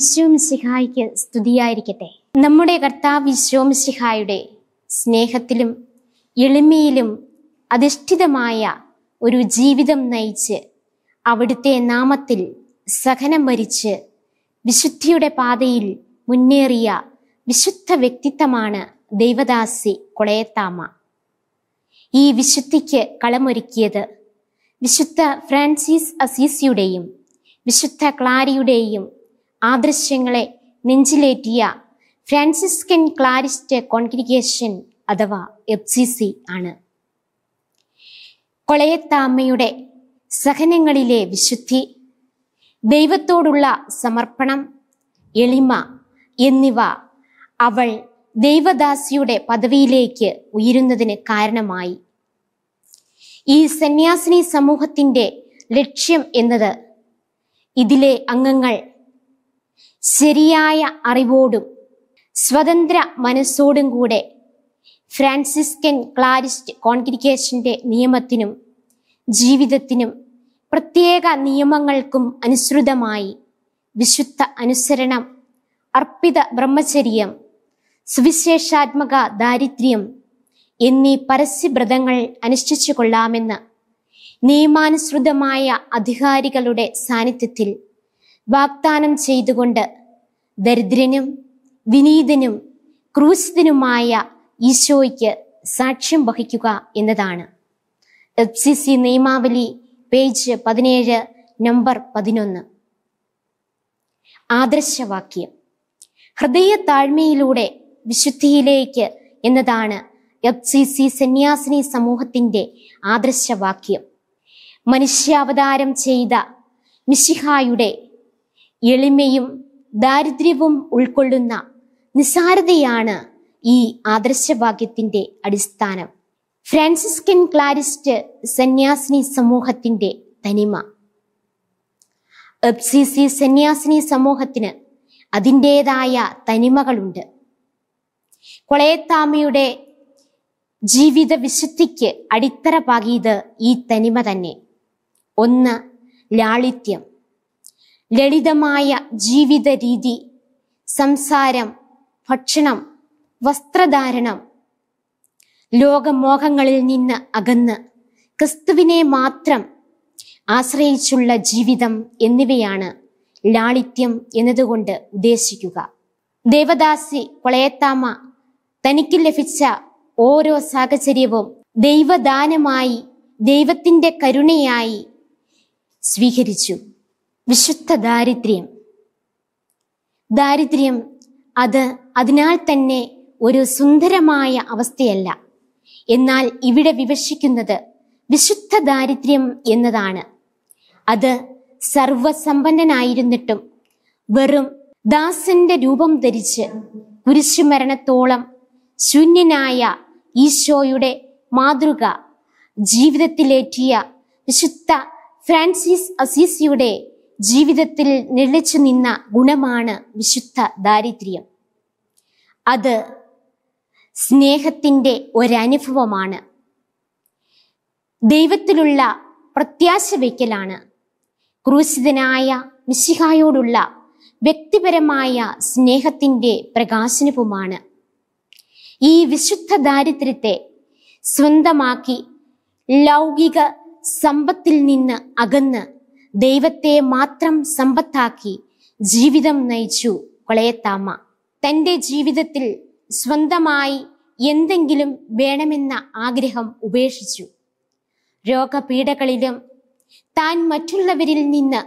ഈശോമിശിഹായ്ക്ക് സ്തുതിയായിരിക്കട്ടെ. നമ്മുടെ കർത്താവ് ഈശോമിശിഹായുടെ സ്നേഹത്തിലും എളിമയിലും അധിഷ്ഠിതമായ ഒരു ജീവിതം നയിച്ച് അവിടുത്തെ നാമത്തിൽ സഹനം വരിച്ച് വിശുദ്ധിയുടെ പാതയിൽ മുന്നേറിയ വിശുദ്ധ വ്യക്തിത്വമാണ് ദൈവദാസി കൊളയത്താമ. ഈ വിശുദ്ധിക്ക് കളമൊരുക്കിയത് വിശുദ്ധ ഫ്രാൻസിസ് അസീസിയുടെയും വിശുദ്ധ ക്ലാരിയുടെയും ആദർശങ്ങളെ നെഞ്ചിലേറ്റിയ Franciscan Clarist congregation F C C C ആണ്. കൊളയത്താമ്മയുടെ സഹനങ്ങളിലെ വിശുദ്ധി ദൈവത്തോടുള്ള സമർപ്പണം എളിമ എന്നിവ അവൾ ദൈവദാസിയുടെ പദവിയിലേക്ക് ഉയരുന്നതിന് കാരണമായി. ഈ സന്യാസിനി സമൂഹത്തിന്റെ ലക്ഷ്യം എന്നത് ഇതിലെ അംഗങ്ങൾ ശരിയായ അറിവോടും സ്വതന്ത്ര മനസ്സോടും കൂടെ ഫ്രാൻസിസ്കൻ ക്ലാരിസ്റ്റ് കോൺഗ്രിഗേഷന്റെ നിയമത്തിനും ജീവിതത്തിനും പ്രത്യേക നിയമങ്ങൾക്കും അനുസൃതമായി വിശുദ്ധ അനുസരണം അർപ്പിത ബ്രഹ്മചര്യം സുവിശേഷാത്മക ദാരിദ്ര്യം എന്നീ പരസ്യവ്രതങ്ങൾ അനുഷ്ഠിച്ചു കൊള്ളാമെന്ന് നിയമാനുസൃതമായ അധികാരികളുടെ സാന്നിധ്യത്തിൽ വാഗ്ദാനം ചെയ്തുകൊണ്ട് ദരിദ്രനും വിനീതനും ക്രൂശിതനുമായ ഈശോയ്ക്ക് സാക്ഷ്യം വഹിക്കുക എന്നതാണ്. എഫ് സി സി നിയമാവലി പേജ് പതിനേഴ് നമ്പർ പതിനൊന്ന്. ആദർശവാക്യം. ഹൃദയ താഴ്മയിലൂടെ വിശുദ്ധിയിലേക്ക് എന്നതാണ് എഫ് സി സി സന്യാസിനി സമൂഹത്തിന്റെ ആദർശവാക്യം. മനുഷ്യാവതാരം ചെയ്ത മിശിഹായുടെ എളിമയും ദാരിദ്ര്യവും ഉൾക്കൊള്ളുന്ന നിസാരതയാണ് ഈ ആദർശവാക്യത്തിന്റെ അടിസ്ഥാനം. ഫ്രാൻസിസ്കൻ ക്ലാരിസ്റ്റ് സന്യാസിനി സമൂഹത്തിന്റെ തനിമ. എഫ് സി സി സന്യാസിനി സമൂഹത്തിന് അതിന്റെതായ തനിമകളുണ്ട്. കൊളയത്താമയുടെ ജീവിത വിശുദ്ധിക്ക് അടിത്തറ പാകിയത് ഈ തനിമ തന്നെ. ഒന്ന് ലാളിത്യം. ലളിതമായ ജീവിത രീതി സംസാരം ഭക്ഷണം വസ്ത്രധാരണം ലോകമോഹങ്ങളിൽ നിന്ന് അകന്ന് ക്രിസ്തുവിനെ മാത്രം ആശ്രയിച്ചുള്ള ജീവിതം എന്നിവയാണ് ലാളിത്യം എന്നതുകൊണ്ട് ഉദ്ദേശിക്കുക. ദേവദാസി കൊളയത്താമ തനിക്ക് ലഭിച്ച ഓരോ സാഹചര്യവും ദൈവദാനമായി ദൈവത്തിന്റെ കരുണയായി സ്വീകരിച്ചു. വിശുദ്ധ ദാരിദ്ര്യം. ദാരിദ്ര്യം അത് അതിനാൽ തന്നെ ഒരു സുന്ദരമായ അവസ്ഥയല്ല. എന്നാൽ ഇവിടെ വിവക്ഷിക്കുന്നത് വിശുദ്ധ ദാരിദ്ര്യം എന്നതാണ്. അത് സർവസമ്പന്നനായിരുന്നിട്ടും വെറും ദാസന്റെ രൂപം ധരിച്ച് കുരിശുമരണത്തോളം ശൂന്യനായ ഈശോയുടെ മാതൃക ജീവിതത്തിലേറ്റിയ വിശുദ്ധ ഫ്രാൻസിസ് അസീസിയുടെ ജീവിതത്തിൽ നിഴലിച്ചു നിന്ന ഗുണമാണ് വിശുദ്ധ ദാരിദ്ര്യം. അത് സ്നേഹത്തിന്റെ ഒരനുഭവമാണ്. ദൈവത്തിലുള്ള പ്രത്യാശ വയ്ക്കലാണ് ക്രൂശിതനായ മിശിഹായോടുള്ള വ്യക്തിപരമായ സ്നേഹത്തിന്റെ പ്രകാശനവുമാണ്. ഈ വിശുദ്ധ ദാരിദ്ര്യത്തെ സ്വന്തമാക്കി ലൗകിക സമ്പത്തിൽ നിന്ന് അകന്ന് ദൈവത്തെ മാത്രം സമ്പത്താക്കി ജീവിതം നയിച്ചു കൊളയത്താമ്മ. തന്റെ ജീവിതത്തിൽ സ്വന്തമായി എന്തെങ്കിലും വേണമെന്ന ആഗ്രഹം ഉപേക്ഷിച്ചു. രോഗപീഠകളിലും താൻ മറ്റുള്ളവരിൽ നിന്ന്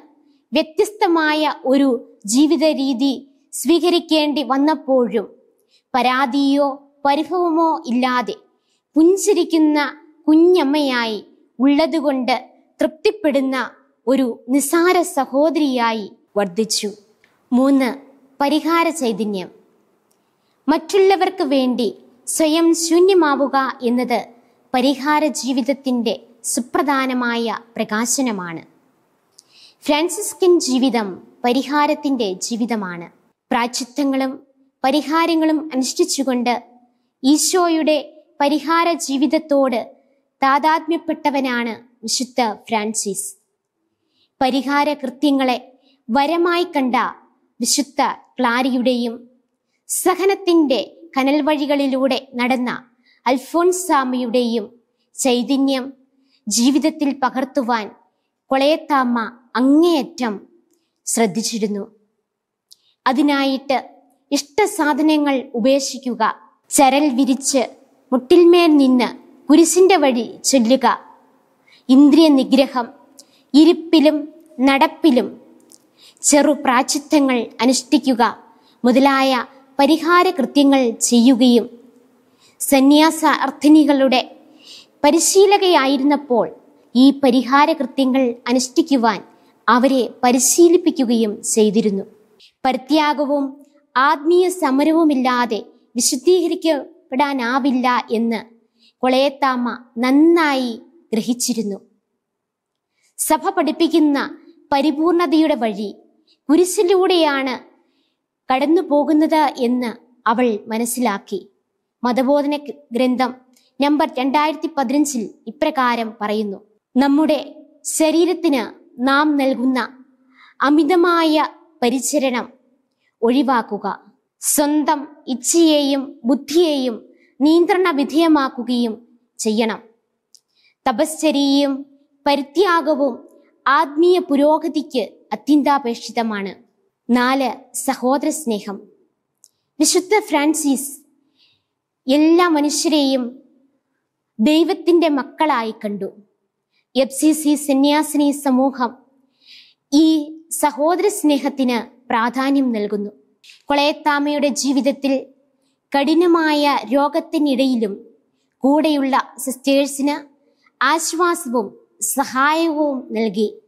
വ്യത്യസ്തമായ ഒരു ജീവിത രീതി സ്വീകരിക്കേണ്ടി വന്നപ്പോഴും പരാതിയോ പരിഭവമോ ഇല്ലാതെ പുഞ്ചിരിക്കുന്ന കുഞ്ഞമ്മയായി ഉള്ളതുകൊണ്ട് തൃപ്തിപ്പെടുന്ന ഒരു നിസാര സഹോദരിയായി വർദ്ധിച്ചു. മൂന്ന് പരിഹാര ചൈതന്യം. മറ്റുള്ളവർക്ക് വേണ്ടി സ്വയം ശൂന്യമാവുക എന്നത് പരിഹാര ജീവിതത്തിന്റെ സുപ്രധാനമായ പ്രകാശനമാണ്. ഫ്രാൻസിസ്കിൻ ജീവിതം പരിഹാരത്തിന്റെ ജീവിതമാണ്. പ്രാചിത്വങ്ങളും പരിഹാരങ്ങളും അനുഷ്ഠിച്ചുകൊണ്ട് ഈശോയുടെ പരിഹാര ജീവിതത്തോട് താതാത്മ്യപ്പെട്ടവനാണ് വിശുദ്ധ ഫ്രാൻസിസ്. പരിഹാര കൃത്യങ്ങളെ വരമായി കണ്ട വിശുദ്ധ ക്ലാരിയുടെയും സഹനത്തിന്റെ കനൽ വഴികളിലൂടെ നടന്ന അൽഫോൻസാമയുടെയും ചൈതന്യം ജീവിതത്തിൽ പകർത്തുവാൻ കൊളയത്താമ്മ അങ്ങേയറ്റം ശ്രദ്ധിച്ചിരുന്നു. അതിനായിട്ട് ഇഷ്ടസാധനങ്ങൾ ഉപേക്ഷിക്കുക ചരൽ വിരിച്ച് മുട്ടിൽമേൽ നിന്ന് കുരിശിന്റെ വഴി ചൊല്ലുക ഇന്ദ്രിയ നിഗ്രഹം ഇരിപ്പിലും നടപ്പിലും ചെറു പ്രാചിത്വങ്ങൾ അനുഷ്ഠിക്കുക മുതലായ പരിഹാര കൃത്യങ്ങൾ ചെയ്യുകയും സന്യാസ അർത്ഥിനികളുടെ പരിശീലകയായിരുന്നപ്പോൾ ഈ പരിഹാര കൃത്യങ്ങൾ അനുഷ്ഠിക്കുവാൻ അവരെ പരിശീലിപ്പിക്കുകയും ചെയ്തിരുന്നു. പരിത്യാഗവും ആത്മീയ സമരവുമില്ലാതെ വിശുദ്ധീകരിക്കപ്പെടാനാവില്ല എന്ന് കൊളയത്താമ്മ നന്നായി ഗ്രഹിച്ചിരുന്നു. സഭ പഠിപ്പിക്കുന്ന പരിപൂർണതയുടെ വഴി കുരിശിലൂടെയാണ് കടന്നു പോകുന്നത് എന്ന് അവൾ മനസ്സിലാക്കി. മതബോധന ഗ്രന്ഥം നമ്പർ രണ്ടായിരത്തി പതിനഞ്ചിൽ ഇപ്രകാരം പറയുന്നു. നമ്മുടെ ശരീരത്തിന് നാം നൽകുന്ന അമിതമായ പരിചരണം ഒഴിവാക്കുക. സ്വന്തം ഇച്ഛയെയും ബുദ്ധിയെയും നിയന്ത്രണ വിധേയമാക്കുകയും ചെയ്യണം. തപശ്ചര്യയും പരിത്യാഗവും ആത്മീയ പുരോഗതിക്ക് അത്യന്താപേക്ഷിതമാണ്. നാല് സഹോദര സ്നേഹം. വിശുദ്ധ ഫ്രാൻസിസ് എല്ലാ മനുഷ്യരെയും ദൈവത്തിന്റെ മക്കളായി കണ്ടു. എഫ് സി സി സന്യാസിനി സമൂഹം ഈ സഹോദര സ്നേഹത്തിന് പ്രാധാന്യം നൽകുന്നു. കൊളയത്താമയുടെ ജീവിതത്തിൽ കഠിനമായ രോഗത്തിനിടയിലും കൂടെയുള്ള സിസ്റ്റേഴ്സിന് ആശ്വാസവും സഹായവും നൽകി.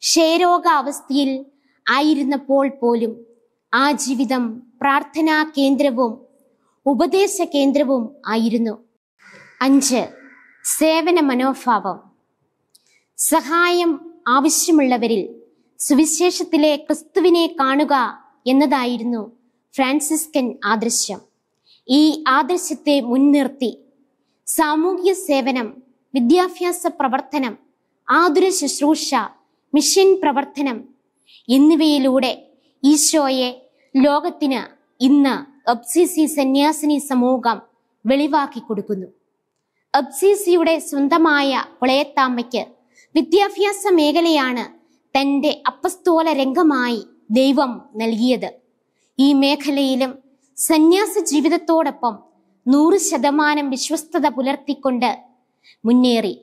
ക്ഷയരോഗാവസ്ഥയിൽ ആയിരുന്നപ്പോൾ പോലും ആ ജീവിതം പ്രാർത്ഥനാ കേന്ദ്രവും ഉപദേശ കേന്ദ്രവും ആയിരുന്നു. അഞ്ച്. സേവന മനോഭാവം. സഹായം ആവശ്യമുള്ളവരിൽ സുവിശേഷത്തിലെ ക്രിസ്തുവിനെ കാണുക എന്നതായിരുന്നു ഫ്രാൻസിസ്കൻ ആദർശം. ഈ ആദർശത്തെ മുൻനിർത്തി. സാമൂഹ്യ സേവനം വിദ്യാഭ്യാസ പ്രവർത്തനം ആതുര ശുശ്രൂഷ മിഷൻ പ്രവർത്തനം എന്നിവയിലൂടെ ഈശോയെ ലോകത്തിന് ഇന്ന് അബ്സിസി സന്യാസിനി സമൂഹം വെളിവാക്കി കൊടുക്കുന്നു. അബ്സിസിയുടെ സ്വന്തമായ പുളയത്താമ്മയ്ക്ക് വിദ്യാഭ്യാസ മേഖലയാണ് തന്റെ അപ്പസ്തോല രംഗമായി ദൈവം നൽകിയത്. ഈ മേഖലയിലും സന്യാസ ജീവിതത്തോടൊപ്പം നൂറ് ശതമാനം വിശ്വസ്തത പുലർത്തിക്കൊണ്ട് മുന്നേറി.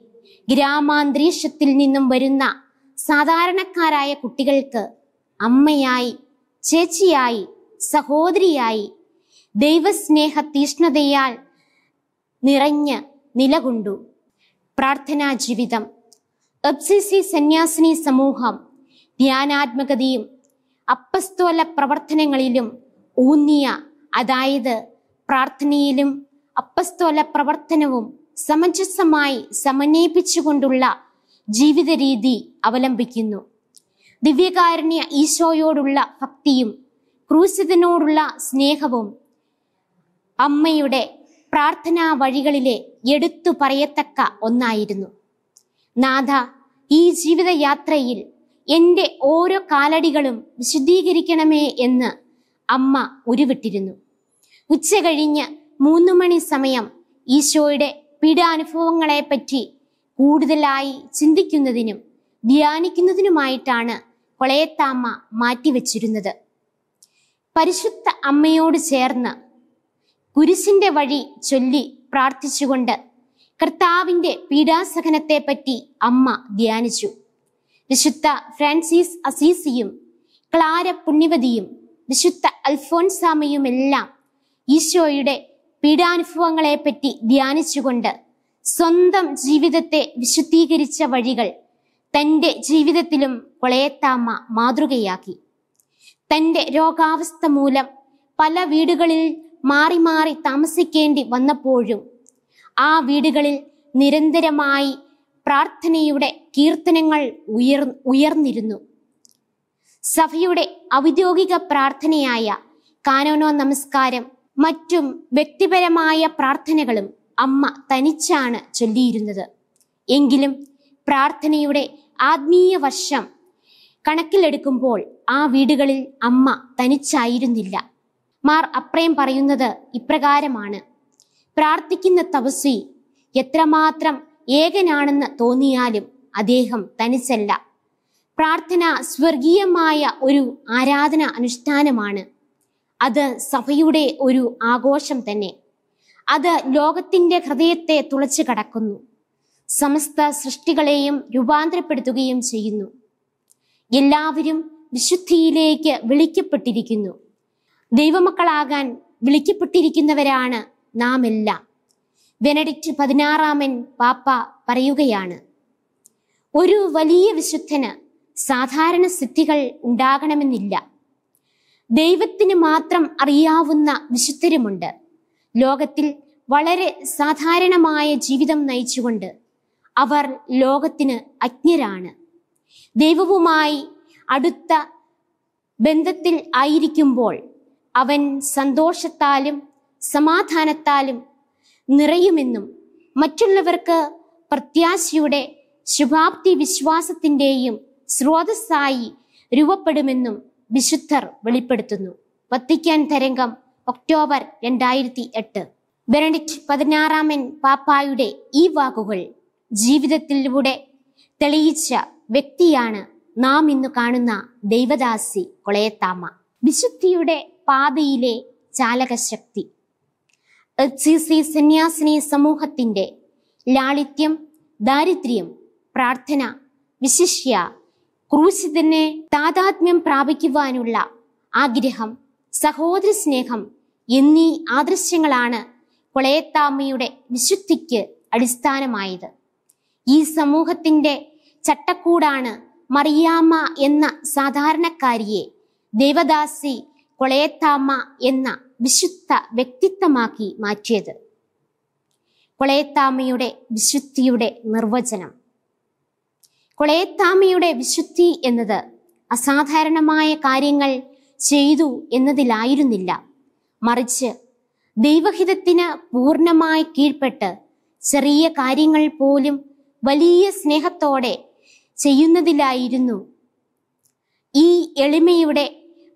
ഗ്രാമാന്തരീക്ഷത്തിൽ നിന്നും വരുന്ന സാധാരണക്കാരായ കുട്ടികൾക്ക് അമ്മയായി ചേച്ചിയായി സഹോദരിയായി ദൈവസ്നേഹ തീഷ്ണതയാൽ നിറഞ്ഞ് നിലകൊണ്ടു. പ്രാർത്ഥനാ ജീവിതം. എബ്സിസി സന്യാസിനി സമൂഹം ധ്യാനാത്മകതയും അപ്പസ്തോല പ്രവർത്തനങ്ങളിലും ഊന്നിയ അതായത് പ്രാർത്ഥനയിലും അപ്പസ്തോല പ്രവർത്തനവും സമഞ്ജസമായി സമന്വയിപ്പിച്ചുകൊണ്ടുള്ള ജീവിത രീതി അവലംബിക്കുന്നു. ദിവ്യകാരുണ്യ ഈശോയോടുള്ള ഭക്തിയും ക്രൂശിതനോടുള്ള സ്നേഹവും അമ്മയുടെ പ്രാർത്ഥനാ വഴികളിലെ എടുത്തു പറയത്തക്ക ഒന്നായിരുന്നു. നാഥ ഈ ജീവിതയാത്രയിൽ എന്റെ ഓരോ കാലടികളും വിശുദ്ധീകരിക്കണമേ എന്ന് അമ്മ ഉരുവിട്ടിരുന്നു. ഉച്ച കഴിഞ്ഞ് മൂന്ന് മണി സമയം ഈശോയുടെ പീഡാനുഭവങ്ങളെപ്പറ്റി കൂടുതലായി ചിന്തിക്കുന്നതിനും ധ്യാനിക്കുന്നതിനുമായിട്ടാണ് കൊളയത്താമ്മ മാറ്റിവെച്ചിരുന്നത്. പരിശുദ്ധ അമ്മയോട് ചേർന്ന് കുരിശിന്റെ വഴി ചൊല്ലി പ്രാർത്ഥിച്ചുകൊണ്ട് കർത്താവിന്റെ പീഡാസഹനത്തെപ്പറ്റി അമ്മ ധ്യാനിച്ചു. വിശുദ്ധ ഫ്രാൻസിസ് അസീസിയും ക്ലാര പുണ്യവതിയും വിശുദ്ധ അൽഫോൻസാമയുമെല്ലാം ഈശോയുടെ പീഡാനുഭവങ്ങളെപ്പറ്റി ധ്യാനിച്ചുകൊണ്ട് സ്വന്തം ജീവിതത്തെ വിശുദ്ധീകരിച്ച വഴികൾ തന്റെ ജീവിതത്തിലും കൊളയത്താമ്മ മാതൃകയാക്കി. തന്റെ രോഗാവസ്ഥ മൂലം പല വീടുകളിൽ മാറി മാറി താമസിക്കേണ്ടി വന്നപ്പോഴും ആ വീടുകളിൽ നിരന്തരമായി പ്രാർത്ഥനയുടെ കീർത്തനങ്ങൾ ഉയർ ഉയർന്നിരുന്നു. സഭയുടെ ഔദ്യോഗിക പ്രാർത്ഥനയായ കാനോനോ നമസ്കാരം മറ്റും വ്യക്തിപരമായ പ്രാർത്ഥനകളും അമ്മ തനിച്ചാണ് ചൊല്ലിയിരുന്നത്. എങ്കിലും പ്രാർത്ഥനയുടെ ആത്മീയ വർഷം കണക്കിലെടുക്കുമ്പോൾ ആ വീടുകളിൽ അമ്മ തനിച്ചായിരുന്നില്ല. മാർ അപ്രയം പറയുന്നത് ഇപ്രകാരമാണ്. പ്രാർത്ഥിക്കുന്ന തപസ്വി എത്രമാത്രം ഏകനാണെന്ന് തോന്നിയാലും അദ്ദേഹം തനിച്ചല്ല. പ്രാർത്ഥന സ്വർഗീയമായ ഒരു ആരാധന അനുഷ്ഠാനമാണ്. അത് സഭയുടെ ഒരു ആഘോഷം തന്നെ. അത് ലോകത്തിന്റെ ഹൃദയത്തെ തുളച്ചു കടക്കുന്നു. സമസ്ത സൃഷ്ടികളെയും രൂപാന്തരപ്പെടുത്തുകയും ചെയ്യുന്നു. എല്ലാവരും വിശുദ്ധിയിലേക്ക് വിളിക്കപ്പെട്ടിരിക്കുന്നു. ദൈവമക്കളാകാൻ വിളിക്കപ്പെട്ടിരിക്കുന്നവരാണ് നാം എല്ലാം ബെനഡിക്റ്റ് പതിനാറാമൻ പാപ്പ പറയുകയാണ് ഒരു വലിയ വിശുദ്ധന് സാധാരണ സിദ്ധികൾ ഉണ്ടാകണമെന്നില്ല. ദൈവത്തിന് മാത്രം അറിയാവുന്ന വിശുദ്ധരുമുണ്ട്. ലോകത്തിൽ വളരെ സാധാരണമായ ജീവിതം നയിച്ചുകൊണ്ട് അവർ ലോകത്തിന് അജ്ഞരാണ്. ദൈവവുമായി അടുത്ത ബന്ധത്തിൽ ആയിരിക്കുമ്പോൾ അവൻ സന്തോഷത്താലും സമാധാനത്താലും നിറയുമെന്നും മറ്റുള്ളവർക്ക് പ്രത്യാശയുടെ ശുഭാപ്തി വിശ്വാസത്തിന്റെയും സ്രോതസ്സായി രൂപപ്പെടുമെന്നും വിശുദ്ധർ വെളിപ്പെടുത്തുന്നു. വത്തിക്കാൻ തരംഗം ഒക്ടോബർ രണ്ടായിരത്തി എട്ട് ബെനഡിക്ട് പതിനാറാമൻ പാപ്പായുടെ ഈ വാക്കുകൾ ജീവിതത്തിലൂടെ തെളിയിച്ച വ്യക്തിയാണ് നാം ഇന്ന് കാണുന്ന ദൈവദാസി കൊളയത്താമ്മ. വിശുദ്ധിയുടെ പാതയിലെ ചാലകശക്തി. എച്ച് സി സന്യാസിനി സമൂഹത്തിന്റെ ലാളിത്യം ദാരിദ്ര്യം പ്രാർത്ഥന വിശിഷ്യ ക്രൂശിതനെ താതാത്മ്യം പ്രാപിക്കുവാനുള്ള ആഗ്രഹം സഹോദര സ്നേഹം എന്നീ ആദർശങ്ങളാണ് കൊളയത്താമ്മയുടെ വിശുദ്ധിക്ക് അടിസ്ഥാനമായത്. ഈ സമൂഹത്തിന്റെ ചട്ടക്കൂടാണ് മറിയാമ്മ എന്ന സാധാരണക്കാരിയെ ദേവദാസി കൊളയത്താമ്മ എന്ന വിശുദ്ധ വ്യക്തിത്വമാക്കി മാറ്റിയത്. കൊളയത്താമ്മയുടെ വിശുദ്ധിയുടെ നിർവചനം. കൊളയത്താമ്മയുടെ വിശുദ്ധി എന്നത് അസാധാരണമായ കാര്യങ്ങൾ ചെയ്തു എന്നതിലായിരുന്നില്ല. മറിച്ച് ദൈവഹിതത്തിന് പൂർണമായി കീഴ്പ്പെട്ട് ചെറിയ കാര്യങ്ങൾ പോലും വലിയ സ്നേഹത്തോടെ ചെയ്യുന്നതിലായിരുന്നു. ഈ എളിമയുടെ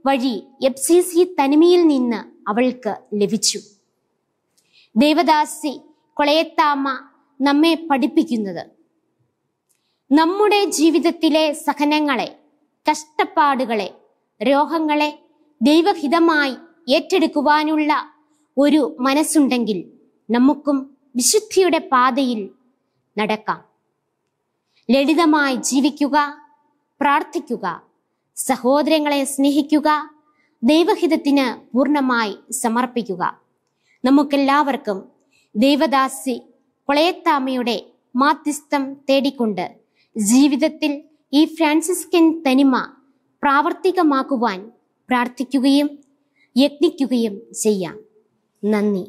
വഴി എഫ് സി സി തനിമയിൽ നിന്ന് അവൾക്ക് ലഭിച്ചു. ദേവദാസി കൊളയത്താമ്മ നമ്മെ പഠിപ്പിക്കുന്നത്. നമ്മുടെ ജീവിതത്തിലെ സഹനങ്ങളെ കഷ്ടപ്പാടുകളെ രോഗങ്ങളെ ദൈവഹിതമായി ഏറ്റെടുക്കുവാനുള്ള ഒരു മനസ്സുണ്ടെങ്കിൽ നമുക്കും വിശുദ്ധിയുടെ പാതയിൽ നടക്കാം. ലളിതമായി ജീവിക്കുക പ്രാർത്ഥിക്കുക സഹോദരങ്ങളെ സ്നേഹിക്കുക ദൈവഹിതത്തിന് പൂർണമായി സമർപ്പിക്കുക. നമുക്കെല്ലാവർക്കും ദൈവദാസി കൊളയത്താമയുടെ മാധ്യസ്ഥം തേടിക്കൊണ്ട് ജീവിതത്തിൽ ഈ ഫ്രാൻസിസ്കൻ തനിമ പ്രാവർത്തികമാക്കുവാൻ പ്രാർത്ഥിക്കുകയും യത്നിക്കുകയും ചെയ്യാം. നന്ദി.